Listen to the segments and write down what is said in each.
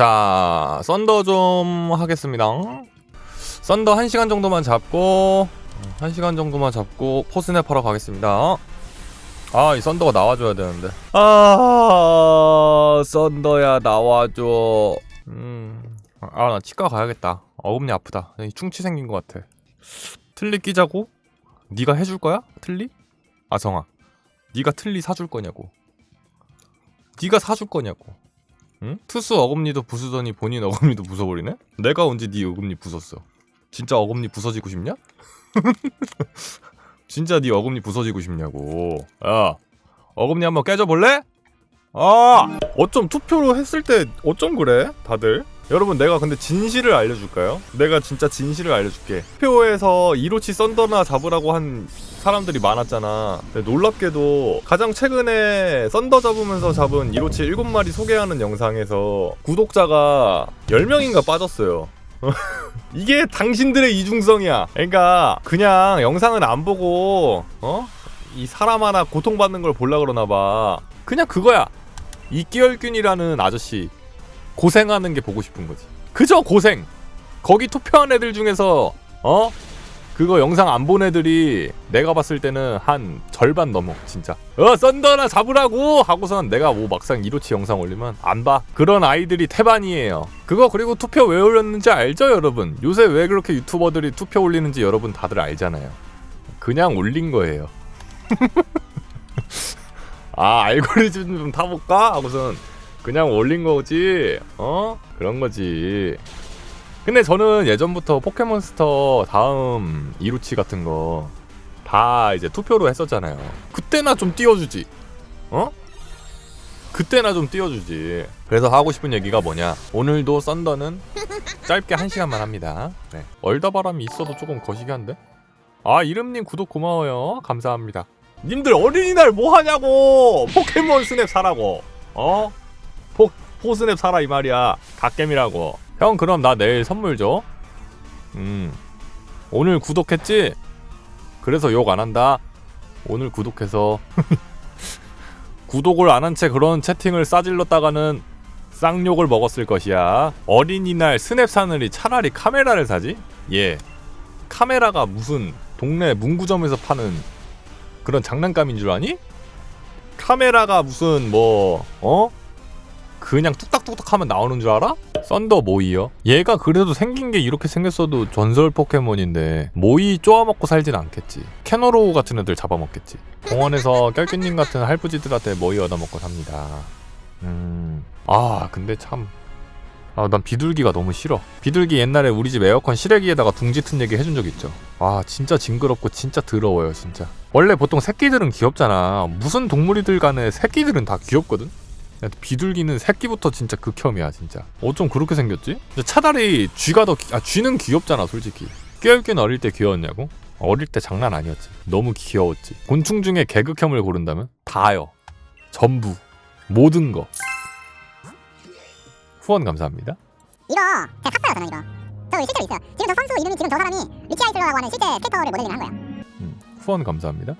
자, 썬더 좀 하겠습니다. 썬더 1시간 정도만 잡고 1시간 정도만 잡고 포스냅 하러 가겠습니다. 아, 이 썬더가 나와줘야 되는데. 아, 썬더야 나와줘. 음, 아, 나 치과 가야겠다. 어금니 아프다. 이 충치 생긴 것 같아. 틀리 끼자고? 네가 해줄 거야? 틀리? 아성아, 네가 틀리 사줄 거냐고. 네가 사줄 거냐고. 응? 투수 어금니도 부수더니 본인 어금니도 부숴버리네? 내가 언제 네 어금니 부쉈어? 진짜 어금니 부서지고 싶냐? 진짜 네 어금니 부서지고 싶냐고. 야, 어금니 한번 깨져볼래? 아, 어쩜 투표로 했을 때 어쩜 그래? 다들? 여러분 내가 근데 진실을 알려줄까요? 내가 진짜 진실을 알려줄게. 투표에서 이로치 썬더나 잡으라고 한 사람들이 많았잖아. 근데 놀랍게도 가장 최근에 썬더 잡으면서 잡은 이로치 7마리 소개하는 영상에서 구독자가 10명인가 빠졌어요. 이게 당신들의 이중성이야. 그러니까 그냥 영상은 안 보고 어? 이 사람 하나 고통받는 걸 볼라 그러나 봐. 그냥 그거야. 이끼열균이라는 아저씨 고생하는 게 보고 싶은 거지. 그저 고생. 거기 투표한 애들 중에서 어? 그거 영상 안 본 애들이 내가 봤을 때는 한 절반 넘어 진짜. 어 썬더나 잡으라고! 하고선 내가 뭐 막상 이로치 영상 올리면 안 봐. 그런 아이들이 태반이에요. 그거 그리고 투표 왜 올렸는지 알죠 여러분? 요새 왜 그렇게 유튜버들이 투표 올리는지 여러분 다들 알잖아요. 그냥 올린 거예요. 아 알고리즘 좀 타볼까? 하고선 그냥 올린 거지. 어? 그런 거지 근데 저는 예전부터 포켓몬스터 다음 이루치 같은 거 다 이제 투표로 했었잖아요. 그때나 좀 띄워주지. 어? 그때나 좀 띄워주지. 그래서 하고 싶은 얘기가 뭐냐. 오늘도 썬더는 짧게 한 시간만 합니다. 네. 얼다바람이 있어도 조금 거시기 한데? 아, 이름님 구독 고마워요. 감사합니다. 님들 어린이날 뭐 하냐고! 포켓몬 스냅 사라고. 어? 포, 포 스냅 사라 이 말이야. 갓겜이라고. 형 그럼 나 내일 선물 줘. 음. 오늘 구독했지? 그래서 욕 안 한다. 오늘 구독해서 구독을 안 한 채 그런 채팅을 싸질렀다가는 쌍욕을 먹었을 것이야. 어린이날 스냅 사느니 차라리 카메라를 사지? 예. 카메라가 무슨 동네 문구점에서 파는 그런 장난감인 줄 아니? 카메라가 무슨 뭐 어? 그냥 뚝딱뚝딱 하면 나오는 줄 알아? 썬더 모이요? 얘가 그래도 생긴 게 이렇게 생겼어도 전설 포켓몬인데 모이 쪼아먹고 살진 않겠지 캐노로우 같은 애들 잡아먹겠지 공원에서 깰끼님 같은 할부지들한테 모이 얻어먹고 삽니다 음 아 근데 참 아, 난 비둘기가 너무 싫어. 비둘기 옛날에 우리 집 에어컨 실외기에다가 둥지 튼 얘기 해준 적 있죠. 아, 진짜 징그럽고 진짜 더러워요, 진짜. 원래 보통 새끼들은 귀엽잖아. 무슨 동물이들 간에 새끼들은 다 귀엽거든? 비둘기는 새끼부터 진짜 극혐이야 진짜. 어쩜 그렇게 생겼지? 차라리 쥐가 더 아 쥐는 귀엽잖아 솔직히. 깨울기는 어릴 때 귀여웠냐고? 어릴 때 장난 아니었지. 너무 귀여웠지. 곤충 중에 개극혐을 고른다면? 다요. 전부. 모든 거. 후원 감사합니다. 이거 제가 샀어요 저는 이거. 저 실제로 있어요. 지금 저 선수 이름이 지금 저 사람이 리치 아이슬러라고 하는 실제 캐릭터를 모델링 한 거예요. 음, 후원 감사합니다.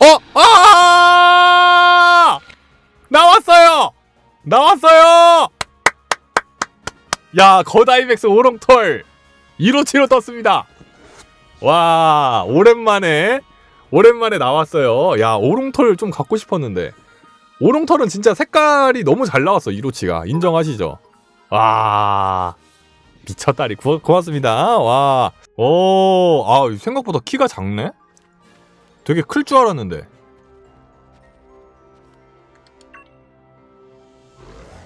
어! 아! 나왔어요! 나왔어요! 야, 거다이맥스 오롱털 1호치로 떴습니다. 와, 오랜만에 오랜만에 나왔어요. 야, 오롱털 좀 갖고 싶었는데. 오롱털은 진짜 색깔이 너무 잘 나왔어, 1호치가. 인정하시죠? 와. 미쳤다리 고, 고맙습니다. 와. 오, 아, 생각보다 키가 작네? 되게 클 줄 알았는데.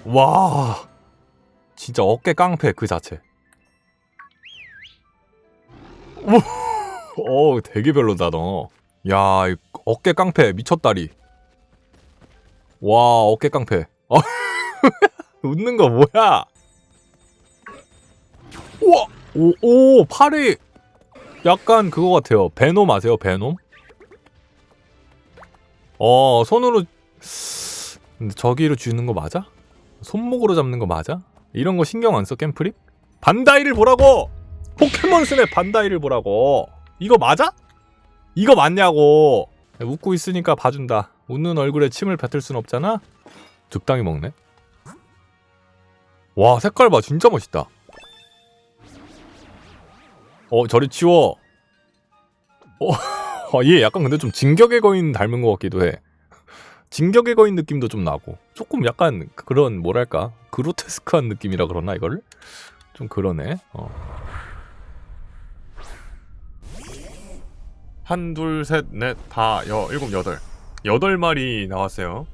와 진짜 어깨 깡패 그 자체. 오, 어 되게 별로다 너야 이 어깨 깡패 미쳤다리. 와 어깨 깡패. 어, 웃는 거 뭐야? 우와 오, 오 팔이. 약간 그거 같아요. 베놈 아세요 베놈? 어 손으로 저기로 주는 거 맞아? 손목으로 잡는 거 맞아? 이런 거 신경 안 써 캠프리? 반다이를 보라고! 포켓몬 스냅 반다이를 보라고! 이거 맞아? 이거 맞냐고! 웃고 있으니까 봐준다. 웃는 얼굴에 침을 뱉을 순 없잖아? 적당히 먹네. 와 색깔 봐 진짜 멋있다 어 저리 치워 어, 얘 약간 근데 좀 진격의 거인 닮은 것 같기도 해 진격의 거인 느낌도 좀 나고 조금 약간 그런 뭐랄까 그로테스크한 느낌이라 그러나 이거를 좀 그러네 어. 한, 둘, 셋, 넷, 다, 여, 일곱, 여덟. 여덟 마리 나왔어요.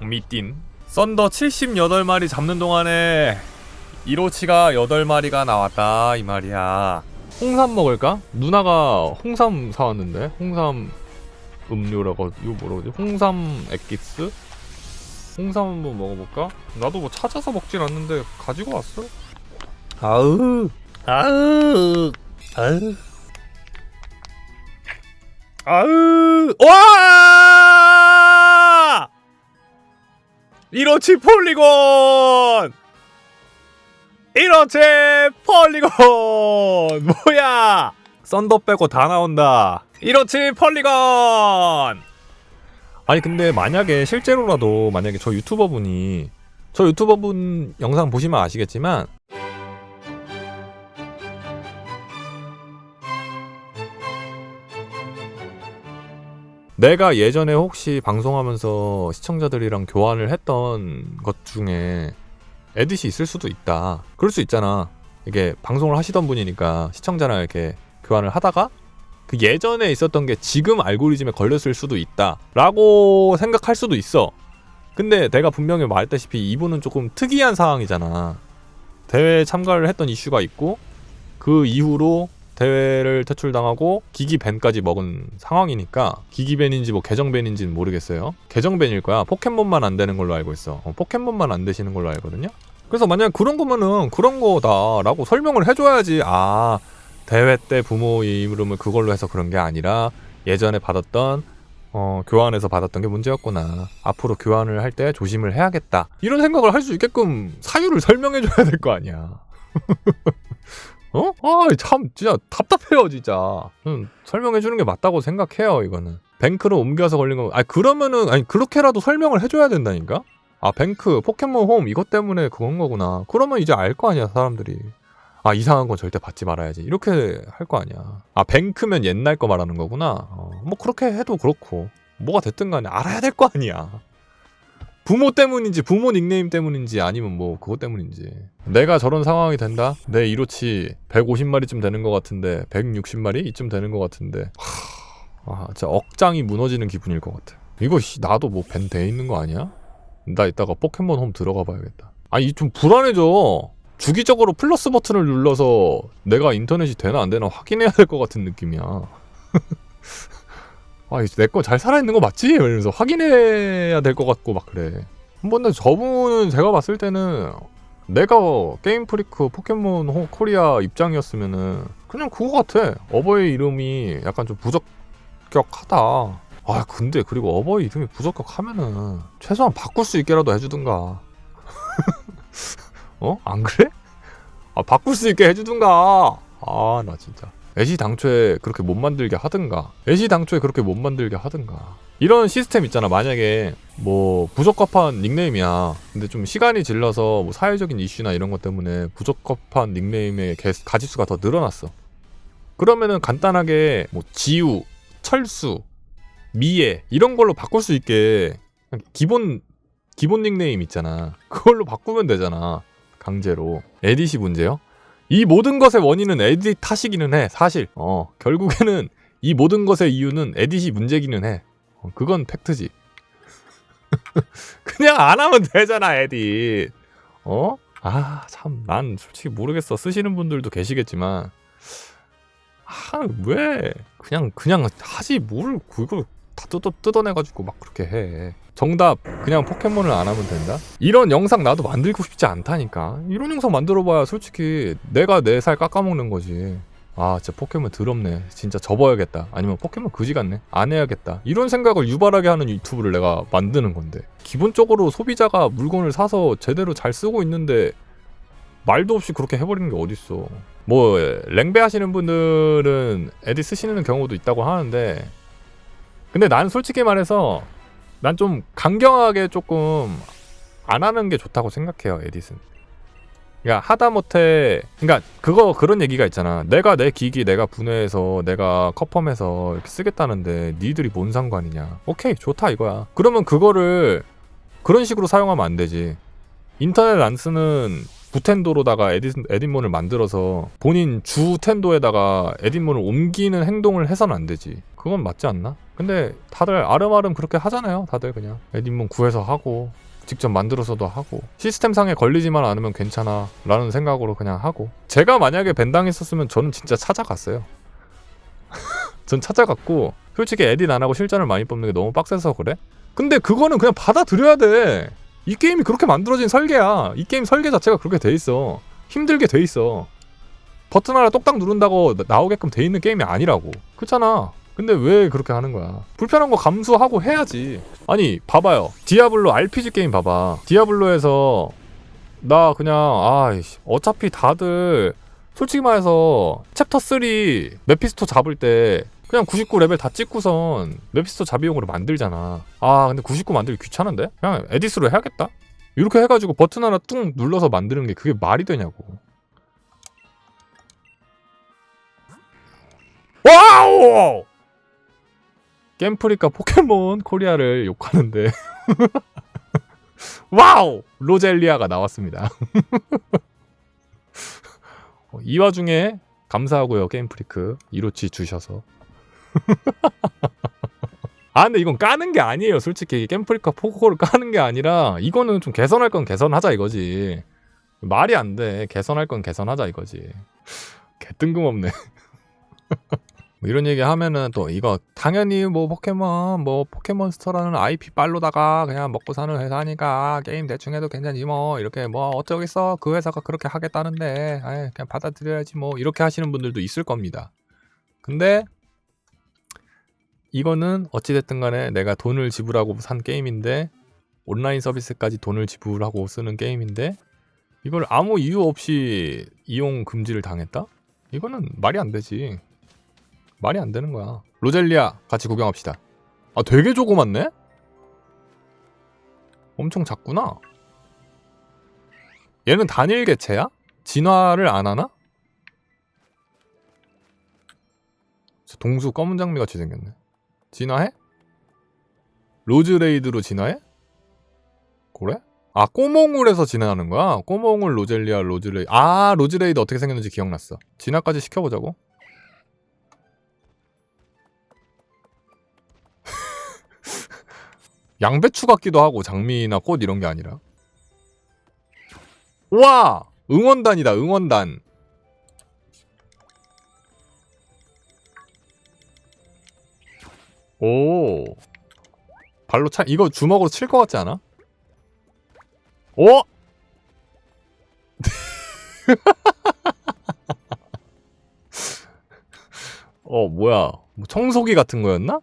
미띤. 썬더 78마리 잡는 동안에 이로치가 8마리가 나왔다 이 말이야. 홍삼 먹을까? 누나가 홍삼 사왔는데 홍삼 음료라고 이거 뭐라 그러지? 홍삼 액기스? 홍삼 한번 먹어볼까? 나도 뭐 찾아서 먹진 않는데 가지고 왔어. 아으 아으 아으 아으 와! 이로치 폴리곤! 이로치 폴리곤! 뭐야? 썬더 빼고 다 나온다 이로치 폴리곤 아니 근데 만약에 실제로라도 만약에 저 유튜버 분이 저 유튜버 분 영상 보시면 아시겠지만 내가 예전에 혹시 방송하면서 시청자들이랑 교환을 했던 것 중에 에딧이 있을 수도 있다. 그럴 수 있잖아. 이게 방송을 하시던 분이니까 시청자랑 이렇게 교환을 하다가 그 예전에 있었던 게 지금 알고리즘에 걸렸을 수도 있다. 라고 생각할 수도 있어. 근데 내가 분명히 말했다시피 이분은 조금 특이한 상황이잖아. 대회에 참가를 했던 이슈가 있고 그 이후로 대회를 퇴출당하고 기기밴까지 먹은 상황이니까 기기밴인지 뭐 계정밴인지는 모르겠어요. 계정밴일 거야. 포켓몬만 안 되는 걸로 알고 있어. 어, 포켓몬만 안 되시는 걸로 알거든요. 그래서 만약 그런 거면은 그런 거다라고 설명을 해줘야지. 아 대회 때 부모 이름을 그걸로 해서 그런 게 아니라 예전에 받았던 어, 교환해서 받았던 게 문제였구나. 앞으로 교환을 할 때 조심을 해야겠다. 이런 생각을 할 수 있게끔 사유를 설명해줘야 될 거 아니야. 어? 아, 참, 진짜 답답해요, 진짜. 음, 설명해주는 게 맞다고 생각해요, 이거는. 뱅크로 옮겨서 걸린 거, 아니, 그러면은, 아니, 그렇게라도 설명을 해줘야 된다니까? 아, 뱅크, 포켓몬 홈, 이것 때문에 그건 거구나. 그러면 이제 알 거 아니야, 사람들이. 아, 이상한 건 절대 받지 말아야지. 이렇게 할 거 아니야. 아, 뱅크면 옛날 거 말하는 거구나. 어, 뭐, 그렇게 해도 그렇고. 뭐가 됐든 간에 알아야 될 거 아니야. 부모 때문인지 부모 닉네임 때문인지 아니면 뭐 그것 때문인지 내가 저런 상황이 된다 내 이로치 150마리쯤 되는 것 같은데 160마리 이쯤 되는 것 같은데 하... 아 진짜 억장이 무너지는 기분일 것 같아 이거 씨, 나도 뭐 밴 돼 있는 거 아니야? 나 이따가 포켓몬 홈 들어가 봐야겠다 아니 좀 불안해져 주기적으로 플러스 버튼을 눌러서 내가 인터넷이 되나 안 되나 확인해야 될 것 같은 느낌이야 아, 내 거 잘 살아있는 거 맞지? 이러면서 확인해야 될 것 같고 막 그래. 근데 저분은 제가 봤을 때는 내가 게임 프리크 포켓몬 호 코리아 입장이었으면은 그냥 그거 같아. 어버이 이름이 약간 좀 부적격하다. 아 근데 그리고 어버이 이름이 부적격하면은 최소한 바꿀 수 있게라도 해주든가. 어? 안 그래? 아 바꿀 수 있게 해주든가. 아 나 진짜. 애시 당초에 그렇게 못 만들게 하든가 애시 당초에 그렇게 못 만들게 하든가 이런 시스템 있잖아 만약에 뭐 부적합한 닉네임이야 근데 좀 시간이 질러서 뭐 사회적인 이슈나 이런 것 때문에 부적합한 닉네임의 개, 가지수가 더 늘어났어 그러면은 간단하게 뭐 지우 철수 미애 이런 걸로 바꿀 수 있게 기본 기본 닉네임 있잖아 그걸로 바꾸면 되잖아 강제로. 에디시 문제요? 이 모든 것의 원인은 에딧 탓이기는 해 사실. 어 결국에는 이 모든 것의 이유는 에딧이 문제기는 해. 어, 그건 팩트지. 그냥 안 하면 되잖아 에딧 어? 아 참 난 솔직히 모르겠어. 쓰시는 분들도 계시겠지만. 아 왜? 그냥 그냥 하지 뭘 그걸 다 뜯어, 뜯어내가지고 막 그렇게 해. 정답. 그냥 포켓몬을 안 하면 된다? 이런 영상 나도 만들고 싶지 않다니까. 이런 영상 만들어봐야 솔직히 내가 내 살 깎아먹는 거지. 아 진짜 포켓몬 더럽네. 진짜 접어야겠다. 아니면 포켓몬 그지 같네. 안 해야겠다. 이런 생각을 유발하게 하는 유튜브를 내가 만드는 건데. 기본적으로 소비자가 물건을 사서 제대로 잘 쓰고 있는데 말도 없이 그렇게 해버리는 게 어딨어. 뭐 랭배 하시는 분들은 에디 쓰시는 경우도 있다고 하는데 근데 난 솔직히 말해서 난 좀 강경하게 조금 안 하는 게 좋다고 생각해요 에딧은 그러니까 하다못해 그러니까 그거 그런 얘기가 있잖아. 내가 내 기기 내가 분해해서 내가 커펌해서 이렇게 쓰겠다는데 니들이 뭔 상관이냐. 오케이 좋다 이거야. 그러면 그거를 그런 식으로 사용하면 안 되지. 인터넷 안 쓰는 부텐도로다가 에딧, 에딧몬을 만들어서 본인 주 텐도에다가 에딧몬을 옮기는 행동을 해서는 안 되지 그건 맞지 않나? 근데 다들 아름아름 그렇게 하잖아요 다들 그냥 에딧몬 구해서 하고 직접 만들어서도 하고 시스템상에 걸리지만 않으면 괜찮아 라는 생각으로 그냥 하고 제가 만약에 벤당했었으면 저는 진짜 찾아갔어요 전 찾아갔고 솔직히 에딧 안 하고 실전을 많이 뽑는 게 너무 빡세서 그래? 근데 그거는 그냥 받아들여야 돼. 이 게임이 그렇게 만들어진 설계야. 이 게임 설계 자체가 그렇게 돼 있어. 힘들게 돼 있어. 버튼 하나 똑딱 누른다고 나- 나오게끔 돼 있는 게임이 아니라고. 그렇잖아. 근데 왜 그렇게 하는 거야? 불편한 거 감수하고 해야지. 아니, 봐봐요. 디아블로 RPG 게임 봐봐. 디아블로에서 나 그냥 아이씨 어차피 다들 솔직히 말해서 챕터 3 메피스토 잡을 때 그냥 99 레벨 다 찍고선 메피스토 자비용으로 만들잖아. 아 근데 99 만들기 귀찮은데? 그냥 에디스로 해야겠다. 이렇게 해가지고 버튼 하나 뚱 눌러서 만드는 게 그게 말이 되냐고. 와우! 겜프리카 포켓몬 코리아를 욕하는데. 와우! 로젤리아가 나왔습니다. 어, 이 와중에 감사하고요 게임프리크. 이로치 주셔서. 아 근데 이건 까는 게 아니에요 솔직히. 겜프리카 포코를 까는 게 아니라 이거는 좀 개선할 건 개선하자 이거지. 말이 안 돼. 개선할 건 개선하자 이거지. 개 뜬금없네 뭐 이런 얘기 하면은 또 이거 당연히 뭐 포켓몬 뭐 포켓몬스터라는 IP 빨로다가 그냥 먹고 사는 회사니까 게임 대충 해도 괜찮지 뭐. 이렇게 뭐 어쩌겠어? 그 회사가 그렇게 하겠다는데 아이, 그냥 받아들여야지 뭐. 이렇게 하시는 분들도 있을 겁니다. 근데 이거는 어찌됐든 간에 내가 돈을 지불하고 산 게임인데 온라인 서비스까지 돈을 지불하고 쓰는 게임인데 이걸 아무 이유 없이 이용 금지를 당했다? 이거는 말이 안 되지 말이 안 되는 거야. 로젤리아 같이 구경합시다. 아 되게 조그맣네? 엄청 작구나. 얘는 단일 개체야? 진화를 안 하나? 저 동수 검은 장미 같이 생겼네. 진화해? 로즈레이드로 진화해? 그래? 아 꼬몽울에서 진화하는 거야? 꼬몽울 로젤리아 로즈레이 아 로즈레이드 어떻게 생겼는지 기억났어. 진화까지 시켜보자고. 양배추 같기도 하고 장미나 꽃 이런 게 아니라. 와 응원단이다 응원단. 오 발로 차 이거 주먹으로 칠 것 같지 않아? 오 어 뭐야 뭐 청소기 같은 거였나?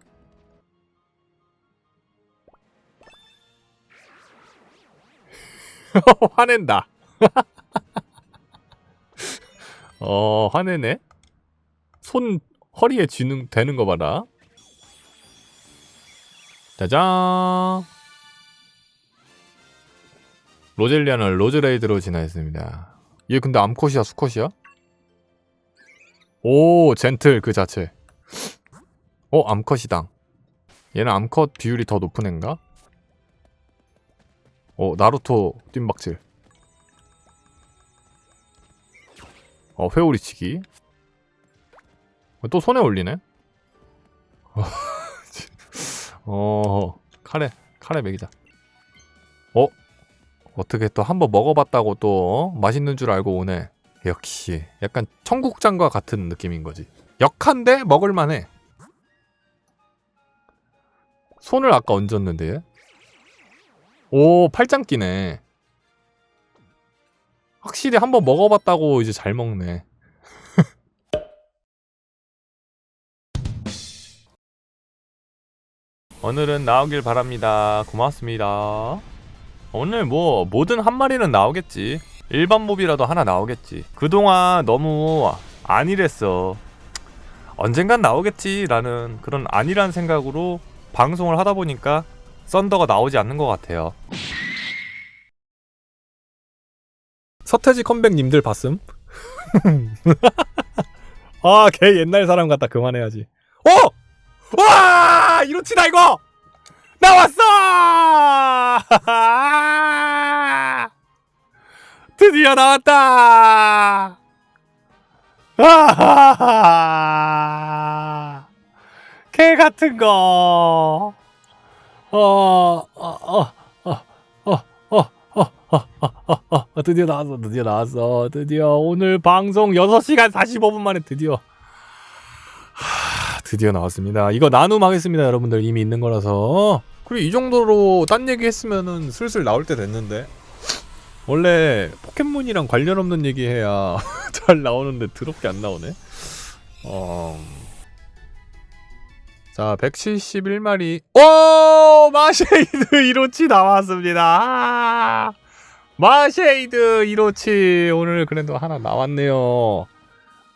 화낸다. 어, 화내네. 손 허리에 쥐는 되는 거 봐라. 짜잔. 로젤리아는 로즈레이드로 진화했습니다. 얘 근데 암컷이야, 수컷이야? 오, 젠틀 그 자체. 어, 암컷이당. 얘는 암컷 비율이 더 높은 애인가? 어 나루토 뜀박질. 어 회오리치기. 어, 또 손에 올리네? 어 카레 카레 먹이자. 어? 어떻게 또 한번 먹어봤다고 또 어? 맛있는 줄 알고 오네. 역시 약간 청국장과 같은 느낌인 거지. 역한데 먹을만해. 손을 아까 얹었는데. 얘? 오 팔짱 끼네. 확실히 한번 먹어봤다고 이제 잘 먹네. 오늘은 나오길 바랍니다. 고맙습니다. 오늘 뭐 뭐든 한 마리는 나오겠지. 일반 몹이라도 하나 나오겠지. 그동안 너무 안일했어. 언젠간 나오겠지라는 그런 안일한 생각으로 방송을 하다 보니까 썬더가 나오지 않는 것 같아요 서태지 컴백님들 봤음? 아, 걔 옛날 사람 같다. 그만해야지. 어! 와! 이로치다 이거! 나왔어! 드디어 나왔다! 개 같은 거. 어, 어, 어, 어, 어, 어, 어, 어, 어, 어, 어, 드디어 나왔어, 드디어 나왔어, 드디어 오늘 방송 6시간 45분 만에 드디어. 하, 드디어 나왔습니다. 이거 나눔 하겠습니다, 여러분들. 이미 있는 거라서. 그리고 이 정도로 딴 얘기 했으면은 슬슬 나올 때 됐는데. 원래 포켓몬이랑 관련 없는 얘기 해야 잘 나오는데 더럽게 안 나오네. 어. 자, 171마리. 오! 마쉐이드 이로치 나왔습니다. 아! 마쉐이드 이로치 오늘 그래도 하나 나왔네요.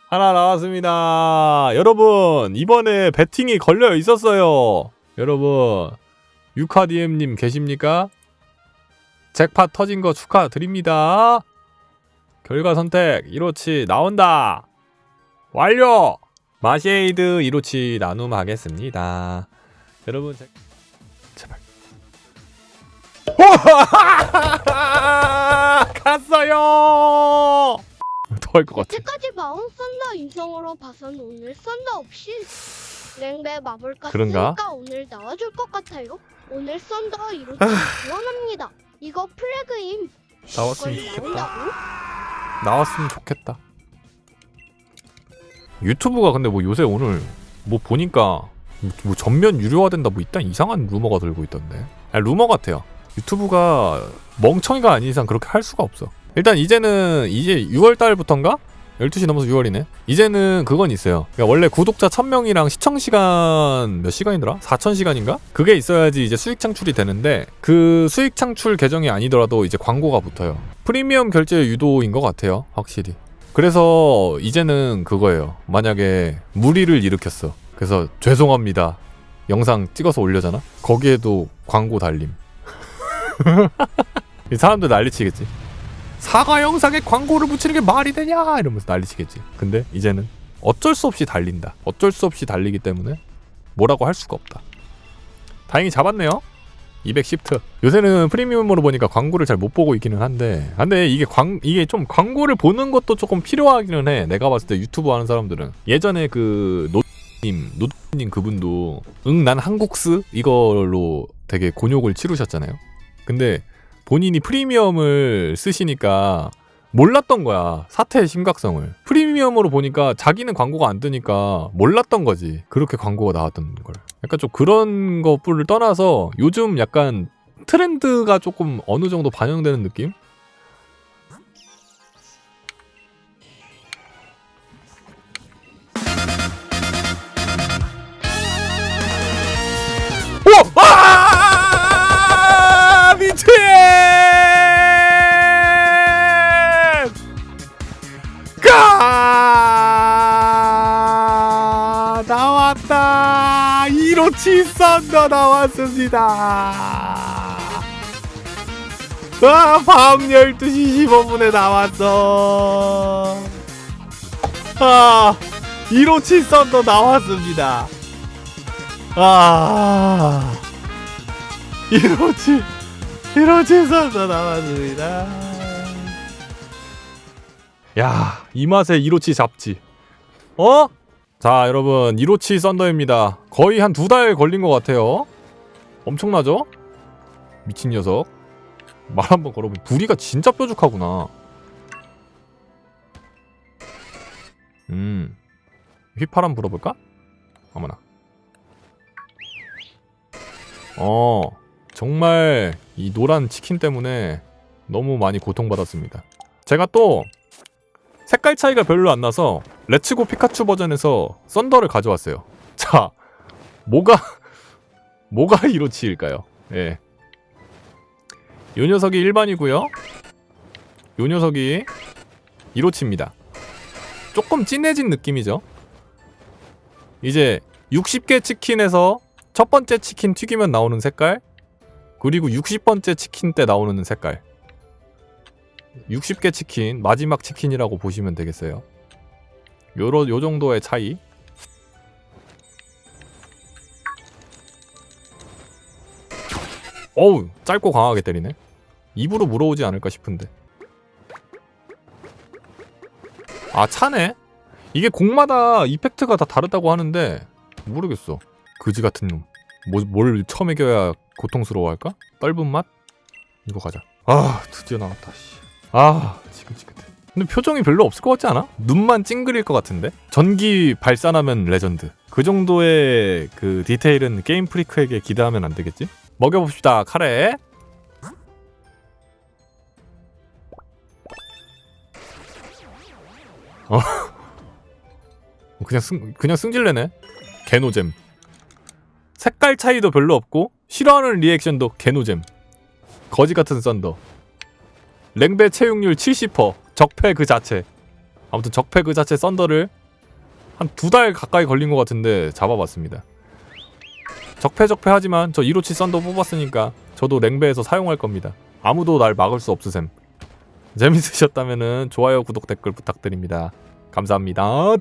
하나 나왔습니다. 여러분, 이번에 배팅이 걸려 있었어요. 여러분, 유카디엠님 계십니까? 잭팟 터진 거 축하드립니다. 결과 선택 이로치 나온다. 완료. 마쉐이드 이로치 나눔 하겠습니다. 여러분 제... 제발. 갔어요. 더할 것 같아. 여태까지 마운 썬더 인성으로 봐선 오늘 썬더 없이 랭배 마블 그런가? 오늘 나와줄 것 같아요. 오늘 썬더 이렇게 아. 지원합니다. 이거 플래그임 나왔으면 좋겠다. 나온다고? 나왔으면 좋겠다. 유튜브가 근데 뭐 요새 오늘 뭐 보니까 뭐 전면 유료화된다 뭐 일단 이상한 루머가 돌고 있던데. 아니, 루머 같아요. 유튜브가 멍청이가 아닌 이상 그렇게 할 수가 없어. 일단 이제는 이제 6월 달부터인가? 12시 넘어서 6월이네. 이제는 그건 있어요. 그러니까 원래 구독자 1000명이랑 시청 시간 몇 시간이더라? 4000시간인가? 그게 있어야지 이제 수익 창출이 되는데 그 수익 창출 계정이 아니더라도 이제 광고가 붙어요. 프리미엄 결제 유도인 것 같아요. 확실히. 그래서 이제는 그거예요. 만약에 무리를 일으켰어. 그래서 죄송합니다. 영상 찍어서 올려잖아? 거기에도 광고 달림. 이 사람들 난리치겠지. 사과 영상에 광고를 붙이는 게 말이 되냐 이러면서 난리치겠지. 근데 이제는 어쩔 수 없이 달린다. 어쩔 수 없이 달리기 때문에 뭐라고 할 수가 없다. 다행히 잡았네요. 210트. 요새는 프리미엄으로 보니까 광고를 잘 못 보고 있기는 한데, 아, 근데 이게 광 이게 좀 광고를 보는 것도 조금 필요하기는 해. 내가 봤을 때 유튜브 하는 사람들은 예전에 그 노 님 노님 그분도 응 난 한국스 이걸로 되게 곤욕을 치르셨잖아요. 근데 본인이 프리미엄을 쓰시니까 몰랐던 거야 사태의 심각성을 프리미엄으로 보니까 자기는 광고가 안 뜨니까 몰랐던 거지 그렇게 광고가 나왔던 걸 약간 좀 그런 것들을 떠나서 요즘 약간 트렌드가 조금 어느 정도 반영되는 느낌? 7선더 나왔습니다. 아, 밤 12시 15분에 나왔어. 아, 1호 7선더 나왔습니다. 아, 1호 7, 1호 7선더 나왔습니다. 야, 이 맛에 1호치 잡지. 어? 자, 여러분, 이로치 썬더입니다. 거의 한 두 달 걸린 것 같아요. 엄청나죠? 미친 녀석. 말 한번 걸어보니 부리가 진짜 뾰족하구나. 음, 휘파람 불어볼까? 어머나. 어, 정말 이 노란 치킨 때문에 너무 많이 고통받았습니다. 제가 또 색깔 차이가 별로 안 나서 레츠고 피카츄 버전에서 썬더를 가져왔어요. 자, 뭐가 뭐가 이로치일까요? 예. 요 녀석이 일반이고요. 요 녀석이 이로치입니다. 조금 진해진 느낌이죠. 이제 60개 치킨에서 첫 번째 치킨 튀기면 나오는 색깔 그리고 60번째 치킨 때 나오는 색깔 60개 치킨 마지막 치킨이라고 보시면 되겠어요. 요러 요 정도의 차이. 어우 짧고 강하게 때리네. 입으로 물어오지 않을까 싶은데. 아 차네. 이게 곡마다 이펙트가 다 다르다고 하는데 모르겠어. 그지 같은 놈. 뭐, 뭘 처음 먹여야 고통스러워할까? 떫은 맛? 이거 가자. 아 드디어 나왔다. 씨. 아 지긋지긋해. 근데 표정이 별로 없을 것 같지 않아? 눈만 찡그릴 것 같은데? 전기 발산하면 레전드. 그 정도의 그 디테일은 게임 프리크에게 기대하면 안 되겠지? 먹여봅시다 카레. 어. 그냥 승 그냥 승질내네. 개노잼. 색깔 차이도 별로 없고 싫어하는 리액션도 개노잼. 거지 같은 썬더. 랭배 채용률 70% 적폐 그 자체. 아무튼 적폐 그 자체 썬더를 한 두 달 가까이 걸린 것 같은데 잡아봤습니다. 적폐 적폐 하지만 저157 썬더 뽑았으니까 저도 랭배에서 사용할 겁니다. 아무도 날 막을 수 없으셈. 재밌으셨다면은 좋아요 구독 댓글 부탁드립니다. 감사합니다.